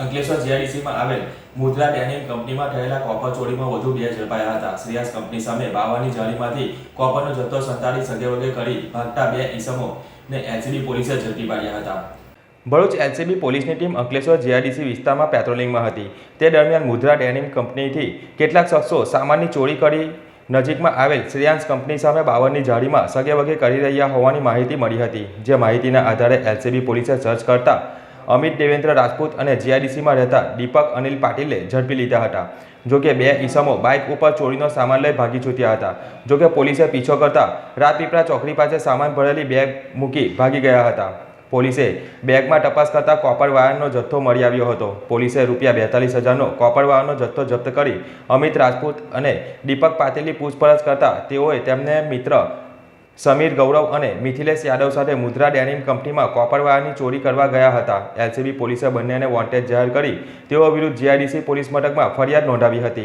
અંકલેશ્વર જીઆઈડીસીમાં આવેલ મુદ્રા ડેનિમ કંપનીમાં થયેલા કોપર ચોરીમાં વધુ બે ઝડપાયા હતા. શ્રીયાસ કંપની સામે બાવાની જાળીમાંથી કોપરનો જથ્થો સંતાડી સગેવગે કરી ભાગતા બે ઈસમો ને એલસીબી પોલીસે ઝડપી પાડ્યા હતા. ભરૂચ એલસીબી પોલીસની ટીમ અંકલેશ્વર જીઆઈડીસી વિસ્તારમાં પેટ્રોલિંગમાં હતી. તે દરમિયાન મુદ્રા ડેનિમ કંપનીથી કેટલાક શખ્સો સામાનની ચોરી કરી નજીકમાં આવેલ શ્રેયાંશ કંપની સામે બાવરની જાળીમાં સગેવગે કરી રહ્યા હોવાની માહિતી મળી હતી, જે માહિતીના આધારે એલસીબી પોલીસે સર્ચ કરતા અમિત દેવેન્દ્ર રાજપૂત અને જીઆઈડીસીમાં રહેતા દીપક અનિલ પાટીલે ઝડપી લીધા હતા. જોકે બે ઈસમો બાઇક ઉપર ચોરીનો સામાન લઈ ભાગી છૂટ્યા હતા. જોકે પોલીસે પીછો કરતા રાજપીપળા ચોકડી પાસે સામાન ભરેલી બેગ મૂકી ભાગી ગયા હતા. પોલીસે બેગમાં તપાસ કરતા કોપર વાયરનો જથ્થો મળી આવ્યો હતો. પોલીસે રૂપિયા બેતાલીસ હજારનો કોપર વાયરનો જથ્થો જપ્ત કરી અમિત રાજપૂત અને દીપક પાટીલની પૂછપરછ કરતા તેઓએ તેમને મિત્ર સમીર ગૌરવ અને મિથિલેશ યાદવ સાથે મુદ્રા ડેનિમ કંપનીમાં કોપરવાયરની ચોરી કરવા ગયા હતા. એલસીબી પોલીસે બંનેને વોન્ટેડ જાહેર કરી તેઓ વિરુદ્ધ જીઆઈડીસી પોલીસ મથકમાં ફરિયાદ નોંધાવી હતી.